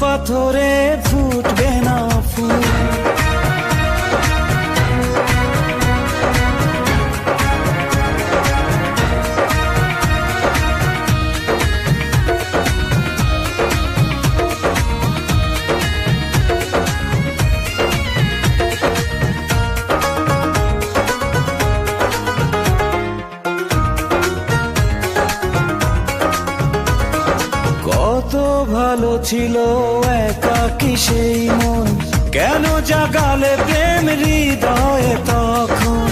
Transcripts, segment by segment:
পাথরে ফুটবে না ফুল। কত ভালো ছিল একাকি সেই মন? কেন জাগালে প্রেম হৃদয়ে তখন?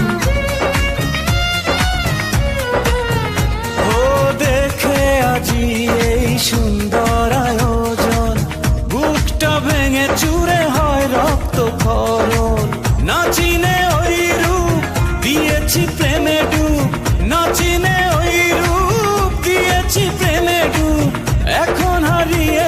ও দেখে আজি এই সুন্দর আয়োজন। বুকটা ভেঙে চুরে হয় রক্ত খরণ।